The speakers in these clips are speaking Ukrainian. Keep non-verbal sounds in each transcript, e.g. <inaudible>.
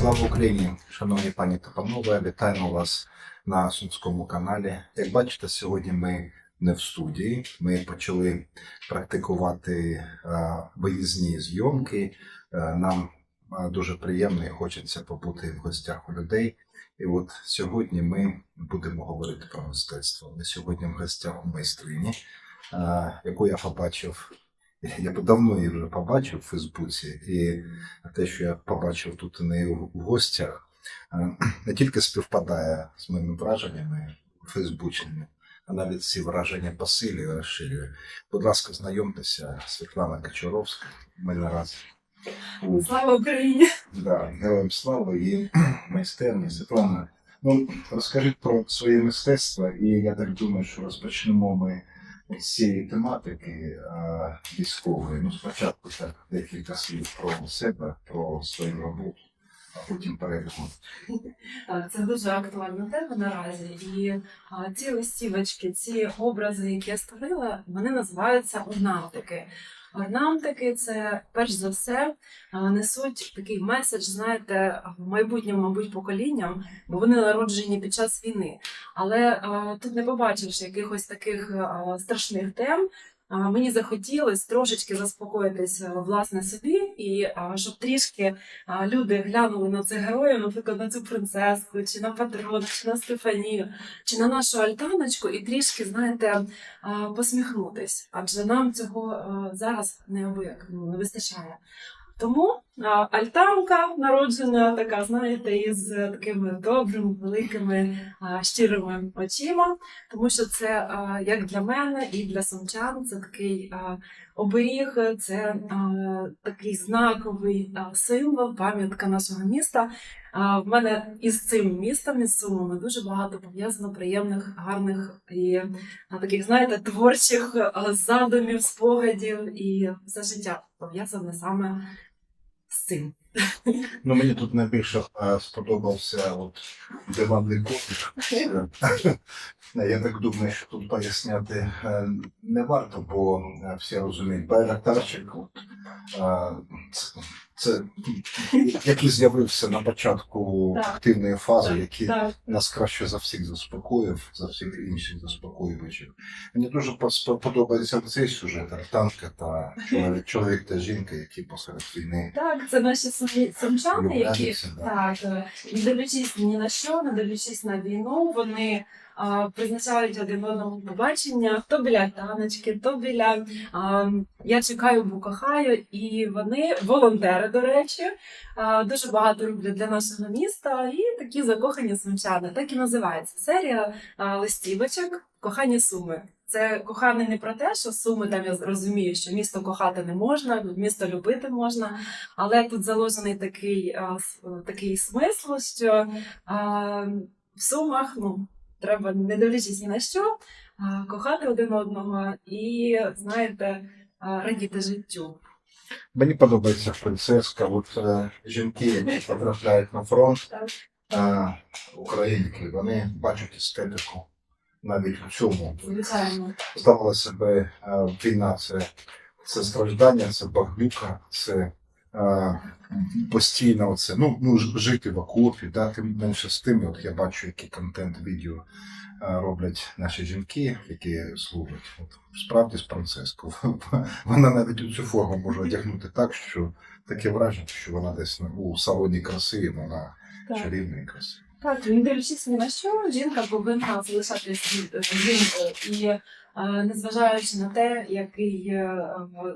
Слава Україні, шановні пані та панове, вітаємо вас на Сумському каналі. Як бачите, сьогодні ми не в студії. Ми почали практикувати е, виїзні зйомки. Е, Нам е, дуже приємно і хочеться побути в гостях у людей. І от сьогодні ми будемо говорити про мистецтво. Ми сьогодні в гостях у майстрині, яку я побачив. Я давно її вже побачив у Фейсбуці, і те, що я побачив тут у неї в в гостях, е, <clears throat> не тільки співпадає з моїми враженнями фейсбучними, а навіть ці враження посилює, розширює. Будь ласка, знайомтеся, Світлана Качуровська. Ми наразі Слава Україні! да, Героям слава і <clears throat> майстерні. Світлана, ну розкажіть про своє мистецтво, і я так думаю, що розпочнемо ми з цієї тематики військової. Ну, спочатку так декілька слів про себе, про свою роботу, а потім перейдемо. Так, це дуже актуальна тема наразі. І а, ці листівочки, ці образи, які я створила, вони називаються орнамтики. Орнамтики це перш за все несуть такий меседж, знаєте, в майбутньому, мабуть, поколінням, бо вони народжені під час війни. Але тут не побачиш якихось таких страшних тем. Мені захотілося трошечки заспокоїтися власне собі, і щоб трішки люди глянули на цих героїв, наприклад, на цю принцеску, чи на патрона, чи на Стефанію, чи на нашу альтаночку, і трішки, знаєте, посміхнутись. Адже нам цього зараз неабияк ну, не вистачає. Тому альтанка народжена така, знаєте, із е, такими добрими, великими, щирими очима, тому що це як для мене і для сумчан, це такий оберіг, це такий знаковий символ, пам'ятка нашого міста. В мене із цим містом, із Сумами, дуже багато пов'язано приємних, гарних і таких, знаєте, творчих задумів, спогадів і все життя пов'язане саме цим. Ну, мені тут найбільше е, сподобався от диванний котик. Е, Я так думаю, що тут поясняти е, не варто, бо всі розуміють, байрактарчик, це, який з'явився на початку активної фази, який нас краще за всіх заспокоїв, за всіх інших заспокоювачів. Мені дуже подобається цей сюжет, артанка та чоловік, чоловік та жінка, які посеред війни так, це наші сумчани, які Так, не дивлячись ні на що, не дивлячись на війну, вони призначають один одному побачення, то біля таночки, то біля а, я чекаю, бо кохаю, і вони волонтери, до речі, а, дуже багато роблять для нашого міста, і такі закохані сумчани. Так і називається серія а, листівочок Кохані суми. Це коханий не про те, що суми там я розумію, що місто кохати не можна, місто любити можна. Але тут заложений такий, а, такий смисл, що а, в сумах ну, треба, не дивлячись ні на що, кохати один одного і, знаєте, радіти життю. Мені подобається принцеска. От е, жінки, потрапляють на фронт, е, українки, вони бачать естетику навіть в цьому. Звичайно. Здавалося би, е, війна це, це страждання, це багнюка, це постійно оце, ну, ну, жити в окопі, да, тим менше з тим, от я бачу, який контент відео е, роблять наші жінки, які служать. От, справді з принцескою. <laughs> Вона навіть у цю форму може одягнути так, що таке враження, що вона десь у салоні краси, вона Так. чарівна і красива. Так, не дивлячись ні на що, жінка повинна залишатися жінкою. І е, незважаючи на те, який, е,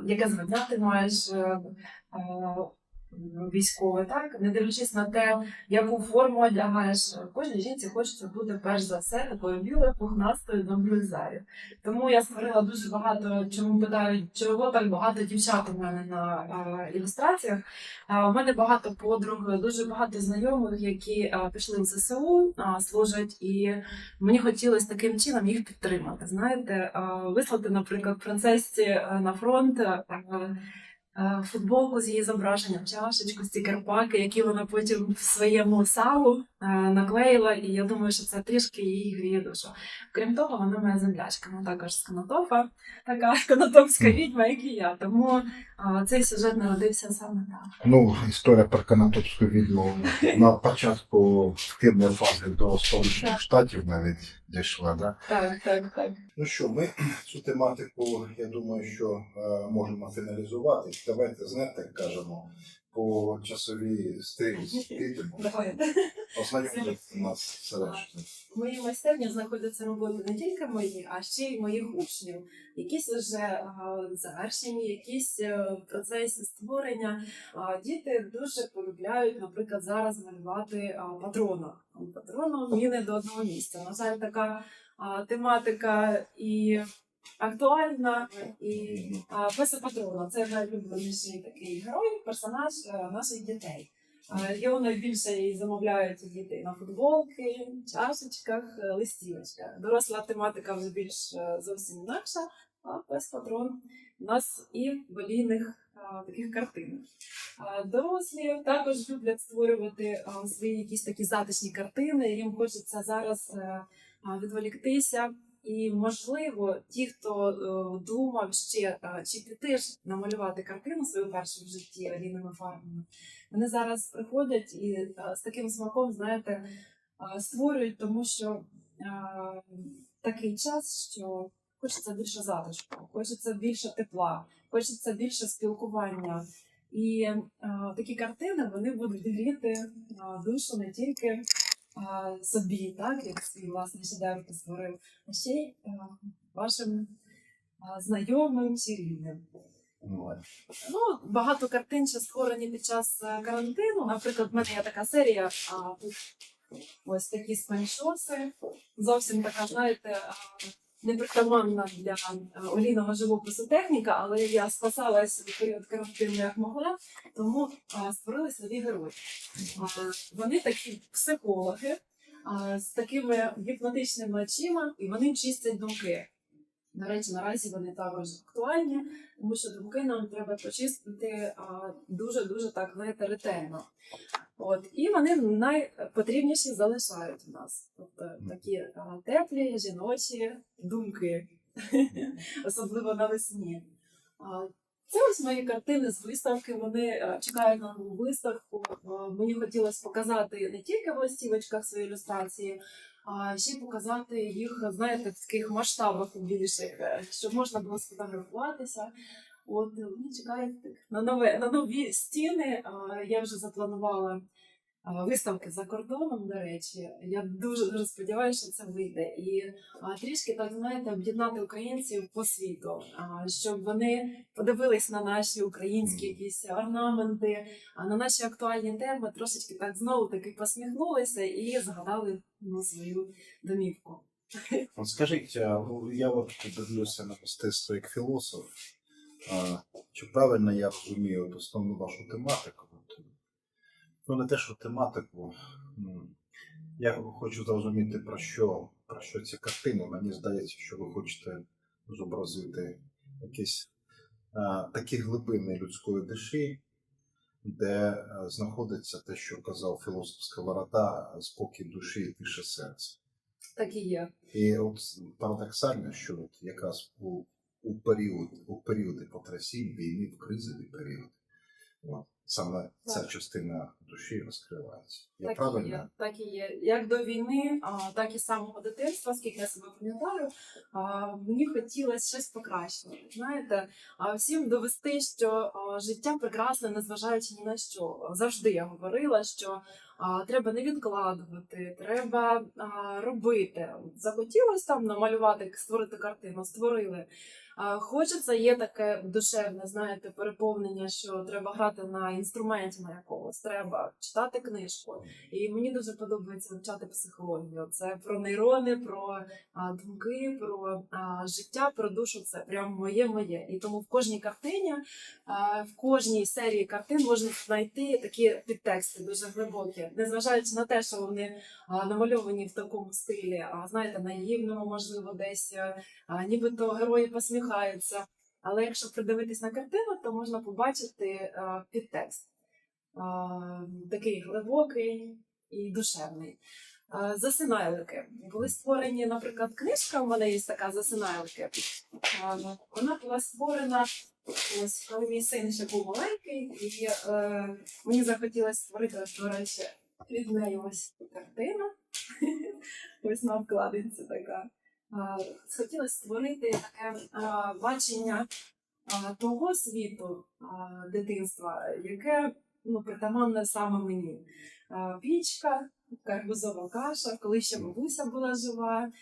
яке звання ти маєш е, е, військове, так, не дивлячись на те, яку форму одягаєш, кожній жінці хочеться бути перш за все такою білою, пухнастою, доброю зарю. Тому я створила дуже багато, чому питають, чого так багато дівчат у мене на е, ілюстраціях. А, У мене багато подруг, дуже багато знайомих, які а, пішли в ЗСУ, а, служать, і мені хотілося таким чином їх підтримати. Знаєте, а, вислати, наприклад, принцесці на фронт. а, а, Футболку з її зображенням, чашечку, стікерпаки, які вона потім в своєму салу наклеїла, і я думаю, що це трішки її гріє душу. Крім того, вона моя землячка, вона також з Канатофа, така <laughs> канатовська відьма, як і я. Тому цей сюжет народився саме так. Ну, історія про канатопську відьму на початку вхідної фази до Сполучених Штатів навіть дійшла, да? Так, так, так. Ну що, ми цю тематику, я думаю, що е, можемо фіналізувати. Давайте знаєте, як кажемо, по часовій <laughs> нас з. В моїй майстерні знаходяться роботи не тільки мої, а ще й моїх учнів. Якісь вже завершені, якісь е, в процесі створення. Діти дуже полюбляють, наприклад, зараз малювати патрона. Патрона вміни <laughs> до одного місця. На жаль, така тематика і актуальна, і Песа Патрона це найулюбленіший такий герой, персонаж е, наших дітей. Е, Його найбільше і замовляють діти на футболки, чашечках, е, листівочках. Доросла тематика вже більш зовсім інакша, а пес патрон у нас і в олійних таких картинах. Дорослі також люблять створювати свої якісь такі затишні картини. Їм хочеться зараз відволіктися. І можливо, ті, хто е, думав ще е, чи піти ж намалювати картину свою першу в житті олійними фарбами, вони зараз приходять і е, з таким смаком, знаєте, е, створюють, тому що е, такий час, що хочеться більше затишку, хочеться більше тепла, хочеться більше спілкування. І е, такі картини вони будуть гріти е, душу не тільки собі, так як свій власний шедевр ти створив, а ще й вашим знайомим чи рівним. Ну, багато картин ще створені під час е, карантину. Наприклад, в мене є така серія, а тут ось такі спаншоси. Зовсім така, знаєте, непритаманна для е, олійного живопису техніка, але я спасалась в період карантину як могла, тому створили собі герої. Вони такі психологи з такими гіпнотичними очима, і вони чистять думки. До речі, наразі вони також актуальні, тому що думки нам треба почистити дуже дуже так знаєте, ретельно. От і вони найпотрібніші залишають у нас. Тобто такі а, теплі жіночі думки, <laughs> особливо навесні. А, Це ось мої картини з виставки. Вони чекають на нову виставку. Мені хотілося показати не тільки в листівочках свої ілюстрації, а ще показати їх, знаєте, в таких масштабах більших, е, щоб можна було сфотографуватися. От е, вони чекають на нове на нові стіни. Я вже запланувала виставки за кордоном. До речі, я дуже дуже сподіваюся, що це вийде. І а, трішки так знаєте, об'єднати українців по світу, а, щоб вони подивились на наші українські якісь орнаменти, а на наші актуальні теми трошечки так знову таки посміхнулися і згадали ну, свою домівку. <laughs> От скажіть, я от дивлюся на мистецтво як філософ. Чи правильно я розумію основну вашу тематику? Ну, не те, що тематику. Я хочу зрозуміти, про що, про що ці картини. Мені здається, що ви хочете зобразити якісь а, такі глибини людської душі, де а, знаходиться те, що казав філософ Сковорода, спокій душі і тише серця. Так і є. І от парадоксально, що от якраз у, у період, у періоди потрясінь, війни, в кризовий період, от, саме ця частина душі розкривається. Я Так і правильно? є, так і є. Як до війни, а, так і з самого дитинства, скільки я себе пам'ятаю, мені хотілося щось покращити. Знаєте, а всім довести, що а, життя прекрасне, незважаючи ні на що. Завжди я говорила, що треба не відкладувати, треба робити. Захотілося там намалювати, створити картину, створили. Хочеться, є таке душевне, знаєте, переповнення, що треба грати на інструменті на якогось, треба читати книжку. І мені дуже подобається вивчати психологію. Це про нейрони, про думки, про життя, про душу. Це прям моє моє. І тому в кожній картині, в кожній серії картин можна знайти такі підтексти дуже глибокі, незважаючи на те, що вони намальовані в такому стилі, знаєте, наївному, можливо, десь е, нібито герої посміхаються. Але якщо придивитись на картину, то можна побачити а, підтекст. Такий глибокий і душевний. Засинайлики. Були створені, наприклад, книжка. У мене є така засинайлики. Вона була створена ось коли мій син ще був маленький, і е, мені захотілося створити, до речі, від неї ось картина. <laughs> Ось на вкладинці така. Е, Хотілося створити таке бачення того світу дитинства, яке ну, притаманне саме мені. Пічка, карбузова каша, коли ще бабуся була жива,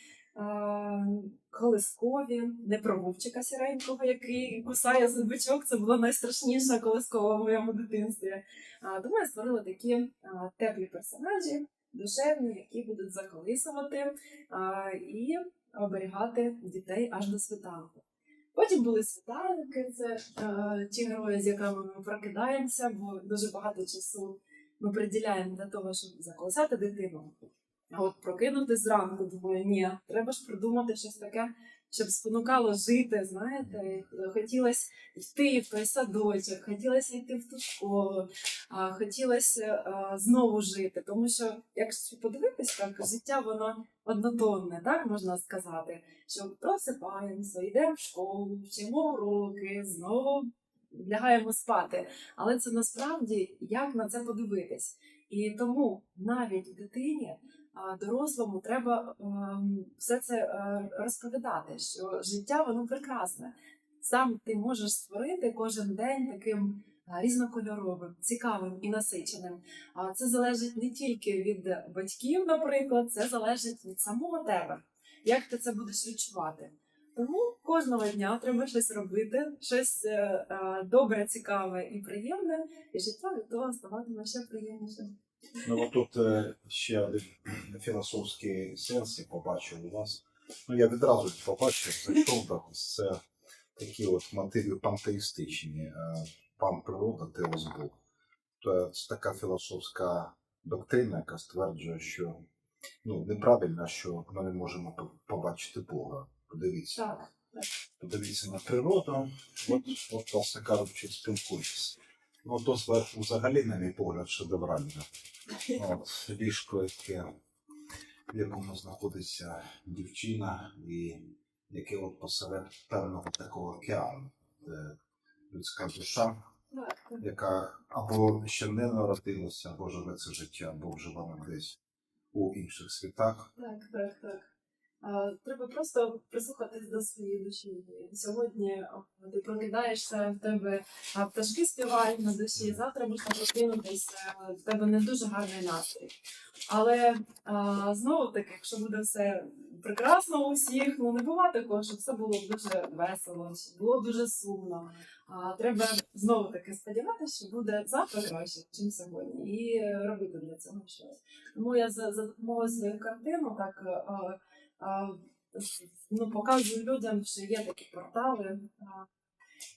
колискові, не про вовчика сіренького, який кусає зубичок. Це була найстрашніша колискова в моєму дитинстві. Думаю, створила такі теплі персонажі, душевні, які будуть заколисувати і оберігати дітей аж до світанку. Потім були світанки, це е, ті герої, з якими ми прокидаємося, бо дуже багато часу ми приділяємо для того, щоб заколисати дитину. А от прокинути зранку, думаю, ні, треба ж придумати щось таке, щоб спонукало жити, знаєте. Хотілося йти в той садочок, хотілося йти в ту школу, хотілося а, знову жити. Тому що, якщо подивитись, так життя воно однотонне, так можна сказати. Що просипаємося, йдемо в школу, вчимо уроки, знову лягаємо спати. Але це насправді як на це подивитись. І тому навіть дитині, дорослому треба ем, все це е, розповідати, що життя воно прекрасне. Сам ти можеш створити кожен день таким різнокольоровим, цікавим і насиченим. А це залежить не тільки від батьків, наприклад, це залежить від самого тебе, як ти це будеш відчувати. Тому кожного дня треба щось робити, щось е, е, добре, цікаве і приємне, і життя від того ставатиме ще приємнішим. Ну, от тут е, ще один філософський сенс я побачив у вас. Ну, я відразу побачив, зайшов так, це такі от мотиви пантеїстичні. е, Пан природа, теос Бог. Це така філософська доктрина, яка стверджує, що ну, неправильно, що ми не можемо побачити Бога. Подивіться. Так, Подивіться на природу, от, от власне кажучи, спілкуйтесь. Ну, то зверху взагалі, на мій погляд, шедеврально. От, ліжко, яке, в якому знаходиться дівчина, і яке от посеред певного такого океану, де людська душа, яка або ще не народилася, або живе це життя, або вже вона десь у інших світах. Так, так, так. А, Треба просто прислухатись до своєї душі. Сьогодні ти прокидаєшся, в тебе пташки співають на душі, завтра можна прокинутися, в тебе не дуже гарний настрій. Але знову таки, якщо буде все прекрасно у всіх, ну не буває такого, щоб все було дуже весело, щоб було дуже сумно. Треба знову таки сподіватися, що буде завтра краще, ніж сьогодні, і е, робити для цього щось. Тому я за, за допомогою своїх картин так ну, показую людям, що є такі портали,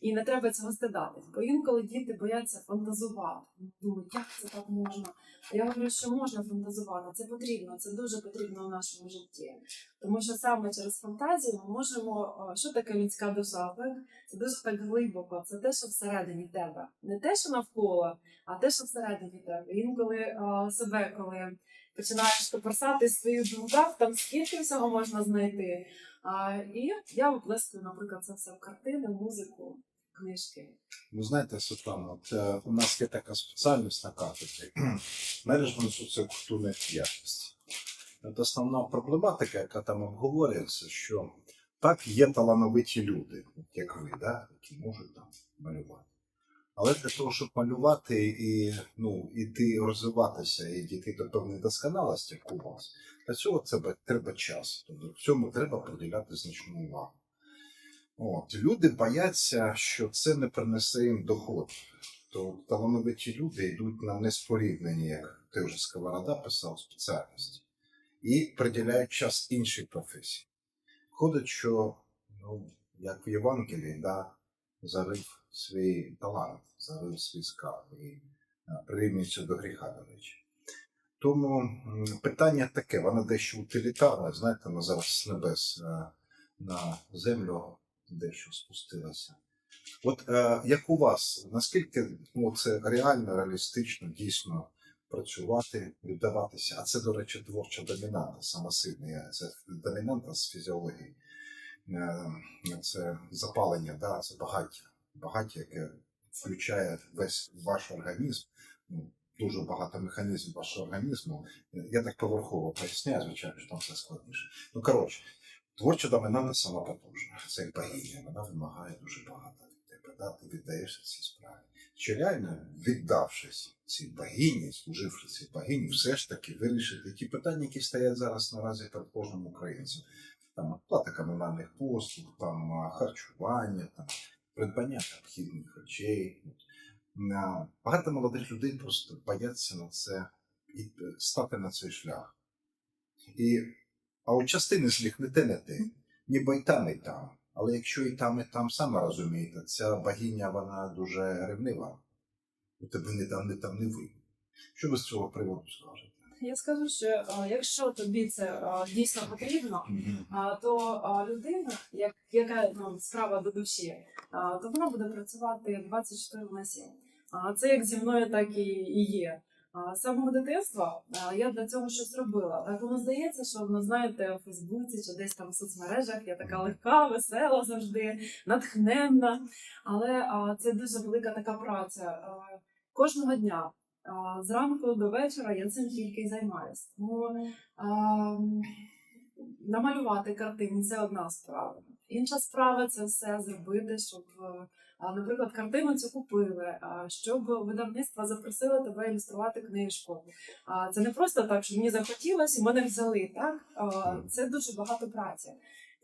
і не треба цього стидатись. Бо інколи діти бояться фантазувати. Думають, як це так можна? Я говорю, що можна фантазувати, це потрібно, це дуже потрібно в нашому житті. Тому що саме через фантазію ми можемо, що таке людська душа? Це дуже так глибоко, це те, що всередині тебе. Не те, що навколо, а те, що всередині тебе. Інколи себе, коли починаєш топорсати в своїх думках, там скільки всього можна знайти. А, і я виплескую, наприклад, це все в картини, музику, книжки. Ви знаєте, Світлана, от, е, у нас є така спеціальність на кафедрі <clears throat> менеджмент соціокультурних діяльності. От основна проблематика, яка там обговорюється, що так є талановиті люди, як ви, да, які можуть там малювати. Але для того, щоб малювати і ну, іти розвиватися і дійти до певної досконалості, у вас, для цього треба, треба час. Тобто в цьому треба приділяти значну увагу. От, люди бояться, що це не принесе їм доход. То талановиті люди йдуть на неспоріднені, як ти вже Сковорода писав, спеціальності, і приділяють час іншій професії. Ходить, що, ну, як в Євангелії, да, зарив свій талант, зарив свій скарб і а, прирівнюється до гріха, до речі. Тому питання таке, воно дещо утилітарне, знаєте, ми зараз з небес е, на землю дещо спустилося. От е, як у вас, наскільки ну, це реально, реалістично, дійсно працювати, віддаватися. А це, до речі, творча домінанта, сама сильна. Це домінанта з фізіології. Е, Це запалення, да, це багаття. Багаття, яке включає весь ваш організм. Ну, Дуже багато механізмів вашого організму. Я так поверхово поясняю, звичайно, що там все складніше. Ну, коротше, творча доминанта сама потужна. Це богиня, вона вимагає дуже багато від тебе. Да? Ти віддаєшся цій справі. Чи реально, віддавшись цій богині, служивши цій богині, все ж таки вирішити ті питання, які стоять зараз наразі перед кожним українцем. Там оплата комунальних послуг, там харчування, там придбання необхідних речей. Багато молодих людей просто бояться на це і е, стати на цей шлях. І, а у частини з них не те, не те, ніби і там, і там. Але якщо і там, і там, саме розумієте, ця богиня вона дуже ревнива. У тебе не там, не там, не ви. Що ви з цього приводу скажете? Я скажу, що якщо тобі це дійсно потрібно, то людина, як, яка ну, справа до душі, то вона буде працювати 24 на 7. А, це як зі мною, так і, є. З самого дитинства я для цього щось робила. Так воно здається, що воно знаєте, у Фейсбуці чи десь там в соцмережах я така легка, весела завжди, натхненна. Але це дуже велика така праця. Кожного дня. Зранку до вечора я цим тільки й займаюся. Тому а, намалювати картину це одна справа. Інша справа це все зробити, щоб, наприклад, картину цю купили, щоб видавництво запросило тебе ілюструвати книжку. Це не просто так, що мені захотілося і мене взяли. Так? Це дуже багато праці.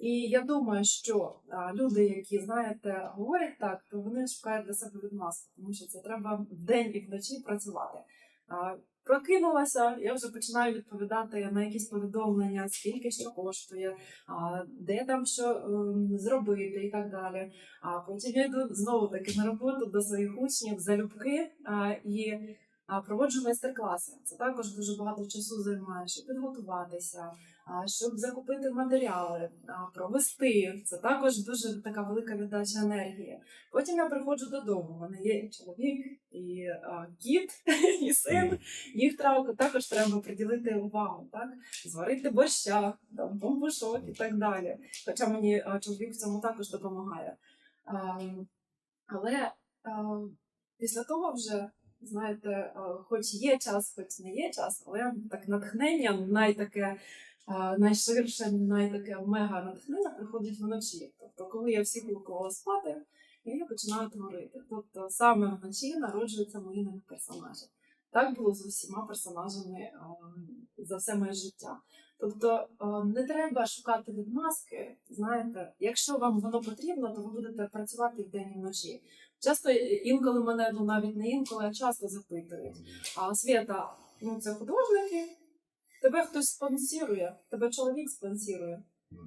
І я думаю, що люди, які знаєте, говорять так, то вони шукають для себе відмазку, тому що це треба вдень і вночі працювати. Прокинулася, я вже починаю відповідати на якісь повідомлення, скільки що коштує, де там що ем, зробити і так далі. А потім я йду знову таки на роботу до своїх учнів залюбки і проводжу майстер-класи. Це також дуже багато часу займає, щоб підготуватися, щоб закупити матеріали, провести. Це також дуже така велика віддача енергії. Потім я приходжу додому. У мене є і чоловік, і кіт, <laughs> і син. Їх треба також треба приділити увагу, так? Зварити борща, там бомбушок і так далі. Хоча мені чоловік в цьому також допомагає. А, але після того вже, знаєте, хоч є час, хоч не є час, але так натхнення, найтаке. Найширше, найтаке мега натхнення приходить вночі. Тобто, коли я всіх лукувала спати, і я починаю творити. Тобто саме вночі народжуються мої нові персонажі. Так було з усіма персонажами за все моє життя. Тобто не треба шукати відмазки. Знаєте, якщо вам воно потрібно, то ви будете працювати вдень і вночі. Часто інколи мене ну навіть не інколи, а часто запитують. А Свята, ну це художники. Тебе хтось спонсорує, тебе чоловік спонсорує.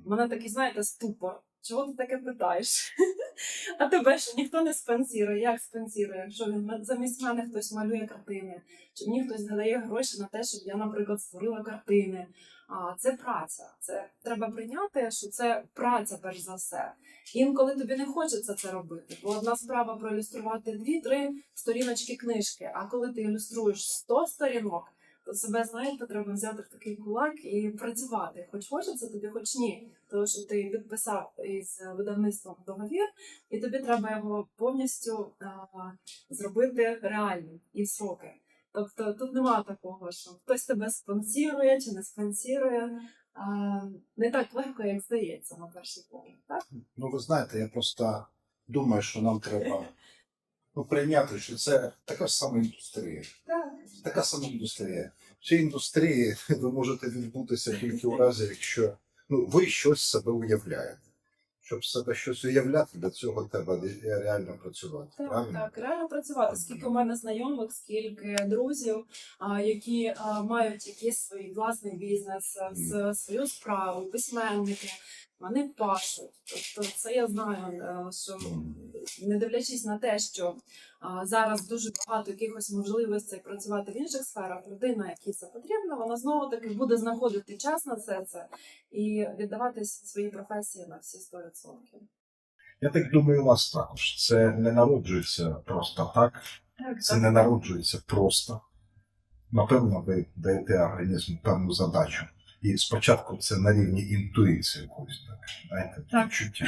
У мене такий, знаєте, ступор. Чого ти таке питаєш? <laughs> А тебе що ніхто не спонсірує? Як спонсірує? Якщо він замість мене хтось малює картини, чи мені хтось дає гроші на те, щоб я, наприклад, створила картини. А це праця. Це треба прийняти, що це праця, перш за все. Інколи тобі не хочеться це робити. Бо одна справа проілюструвати дві-три сторіночки книжки. А коли ти ілюструєш 100 сторінок, то себе знаєте, треба взяти в такий кулак і працювати. Хоч хочеться тобі, хоч ні. Тому що ти підписав із видавництвом договір, і тобі треба його повністю а, зробити реальним і в сроки. Тобто тут немає такого, що хтось тебе спонсірує чи не спонсірує. А, не так легко, як здається, на перший погляд. Так? Ну, ви знаєте, я просто думаю, що нам треба ну, прийняти, що це така ж сама індустрія. Так. Така сама індустрія. В цій індустрії <laughs> ви можете відбутися тільки у разі, якщо ну, ви щось себе уявляєте. Щоб себе щось уявляти, для цього треба реально працювати. Так, правильно? так, реально працювати. Скільки у мене знайомих, скільки друзів, які мають якийсь свій власний бізнес, свою справу, письменники. Вони пашуть. Тобто, це я знаю, е, що не дивлячись на те, що зараз дуже багато якихось можливостей працювати в інших сферах, людина, якій це потрібно, вона знову таки буде знаходити час на все це і віддаватись своїй професії на всі 100%. Я так думаю, у вас також. Це не народжується просто так. Так, Це не народжується просто. напевно, ви даєте організму певну задачу. І спочатку це на рівні інтуїції якоїсь, так, знаєте, відчуття.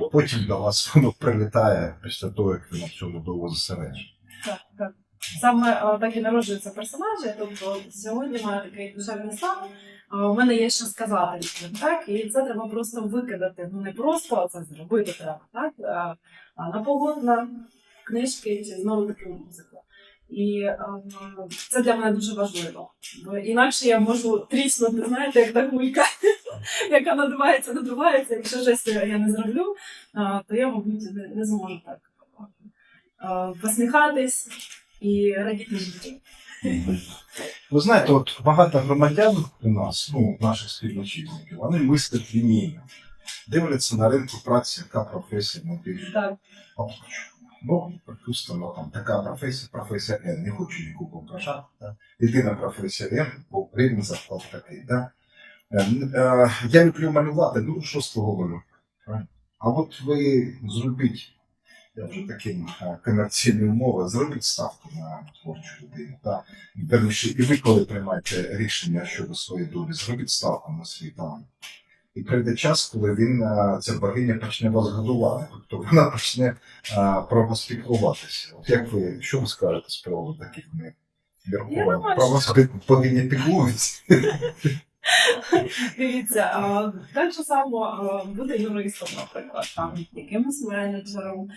А потім до вас воно прилітає після того, як ви на цьому довго зосереджені. Так, так. Саме так і народжуються персонажі. Тобто сьогодні має такий душевний стан. У мене є що сказати людям, так? І це треба просто викидати. Ну не просто а це зробити треба, так? А, на полотна, книжки чи знову таки музику. І е, це для мене дуже важливо. Бо інакше я можу тріснути, знаєте, як та кулька, <laughs> яка надувається, надувається. Якщо щось я не зроблю, а, то я, мабуть, не, зможу так е, посміхатись і радіти життю. Ви знаєте, от багато громадян у нас, ну, наших співвітчизників, вони мислять лінійно. Дивляться на ринку праці, яка професія найбільш Так. Ну, припустимо, там така професія, професія N, не хочу нікого вражати. Да? Єдина професія N, бо рівень зарплат такий. Да? Е, я люблю малювати, ну, що з того малювати? А от ви зробіть, я вже такі е, комерційні умови, зробіть ставку на творчу людину. Да? І ви, коли приймаєте рішення щодо своєї долі, зробіть ставку на свій талант. І прийде час, коли він, е, ця богиня почне вас годувати, тобто вона почне е, про вас піклуватися. От як ви, що ви скажете з приводу таких Я міркувань? Про вас богиня піклується. дивіться, так же само бути юристом, наприклад, там якимось менеджером,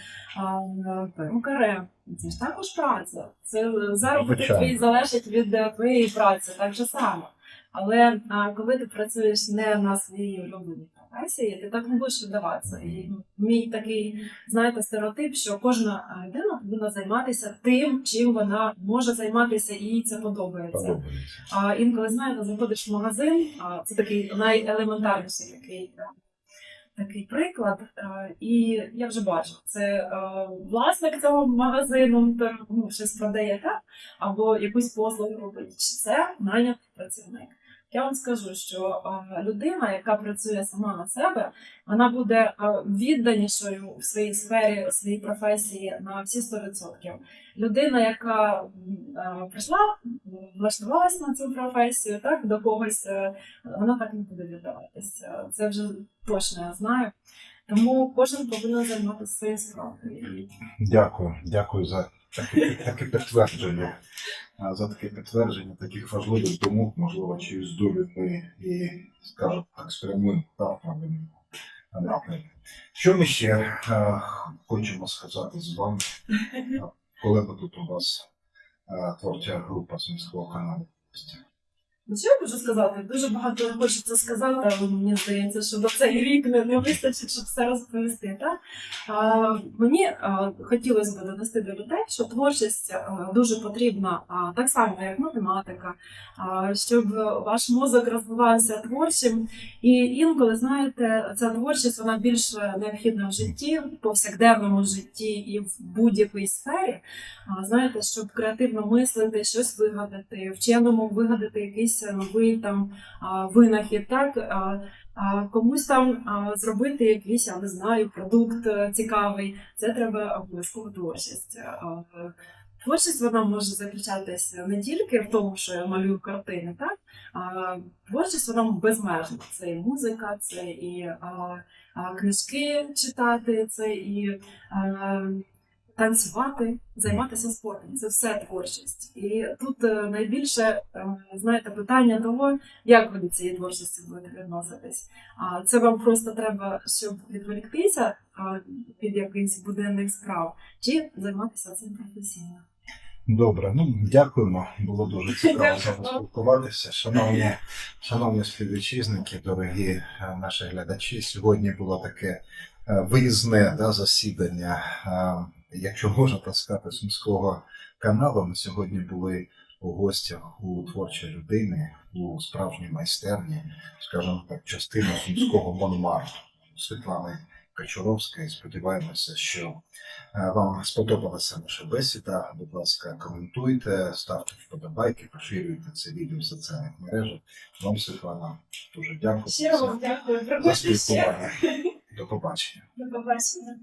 перукарем. Це ж також праця. Це заробіток твій залежить від е, твоєї праці, так же само. Але а, коли ти працюєш не на своїй улюбленій професії, ти так не будеш віддаватися. І мій такий, знаєте, стереотип, що кожна людина повинна займатися тим, чим вона може займатися, і їй це подобається. А інколи знаєте, заходиш в магазин, а це такий найелементарніший такий, такий приклад. І я вже бачу, це власник цього магазину ну, щось продає так, або якусь послугу робить. Чи це найнятий працівник? Я вам скажу, що е, людина, яка працює сама на себе, вона буде е, відданішою в своїй сфері, в своїй професії на всі 100%. Людина, яка е, прийшла, влаштувалася на цю професію, так до когось е, вона так не буде віддаватися. Це вже точно я знаю. Тому кожен повинен займатися своєю справою. Дякую, дякую за таке, таке підтвердження. А, За таке підтвердження таких важливих думок, можливо, через долю ми і, скажімо так, спрямуємо та правильно напрямку. Що ми ще а, хочемо сказати з вами, <laughs> коли тут у вас а, творча група з міського каналу? Ну, що я можу сказати? Дуже багато хочеться сказати, але мені здається, що до цей рік не, не вистачить, щоб все розповісти. Так? А, мені а, хотілося б донести до людей, що творчість а, дуже потрібна а, так само, як математика, а, щоб ваш мозок розвивався творчим. І інколи, знаєте, ця творчість вона більш необхідна в житті, в повсякденному житті і в будь-якій сфері. А, знаєте, щоб креативно мислити, щось вигадати, вченому вигадати якийсь новий там винахід, так комусь там зробити якийсь, я не знаю, продукт е, цікавий. Це треба обов'язково творчість. Творчість вона може заключатися не тільки в тому, що я малюю картини, так а творчість вона безмежна. Це і музика, це і а, книжки читати, це і а, танцювати, займатися спортом. Це все творчість. І тут е, найбільше е, знаєте питання того, як ви до цієї творчості будете відноситись. А це вам просто треба, щоб відволіктися від якихось буденних справ, чи займатися цим професійно. Добре, ну дякуємо. Було дуже <laughs> цікаво з вами спілкуватися. Шановні, шановні співвітчизники, дорогі е, наші глядачі. Сьогодні було таке виїзне да, засідання, якщо можна так сказати, сумського каналу. Ми сьогодні були у гостях у творчої людини, у справжній майстерні, скажімо так, частина сумського Монмарту Світлани Качуровської. Сподіваємося, що Е, Вам сподобалася наша бесіда. Будь ласка, коментуйте, ставте вподобайки, поширюйте це відео в соціальних мережах. Вам, Світлана, дуже дякую Щиро вам дякую. Приходьте ще. До побачення. До побачення.